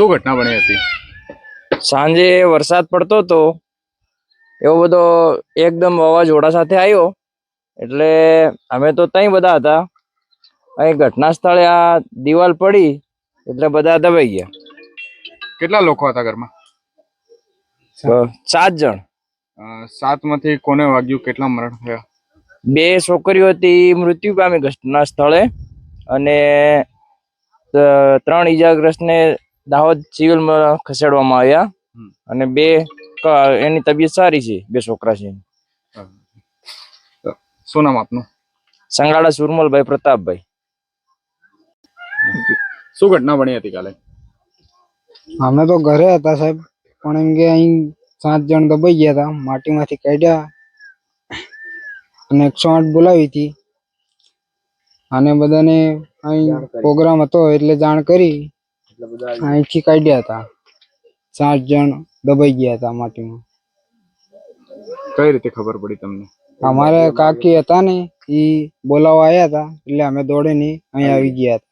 શું ઘટના બની હતી? સાંજે વરસાદ પડતો હતો. એવો બધો એકદમ વાવાઝોડા સાથે આવ્યો. એટલે અમે તો ત્યાં બધા હતા. અહીં ઘટના સ્થળે આ દિવાલ પડી એટલે બધા દબાઈ ગયા. કેટલા લોકો હતા ઘરમાં? સાત જણ. સાતમાંથી કોને વાગ્યું? કેટલા મરણ થયા? બે છોકરીઓ હતી મૃત્યુ પામી ઘટના સ્થળે. અને ત્રણ ઈજાગ્રસ્તને દાહોદ સિવિલમાં ખસેડવામાં આવ્યા. અને બે એની તબિયત સારી છે બે છોકરા છે શું નામ આપનું? સંગાડા સુરમલભાઈ પ્રતાપભાઈ. શું ઘટના બની હતી કાલે? અમે તો ઘરે હતા સાહેબ પણ એમ કે અહીં સાત જણ દબાઈ ગયા હતા માટીમાંથી કાઢ્યા અને એકસો આઠ બોલાવી હતી. અને બધાને અહીં પ્રોગ્રામ હતો એટલે જાણ કરી. અહીંથી કાઢ્યા હતા. સાત જણ દબાઈ ગયા હતા માટીમાં. કઈ રીતે ખબર પડી તમને? અમારે કાકી હતા ને એ બોલાવવા આવ્યા હતા એટલે અમે દોડીને અહીં આવી ગયા હતા.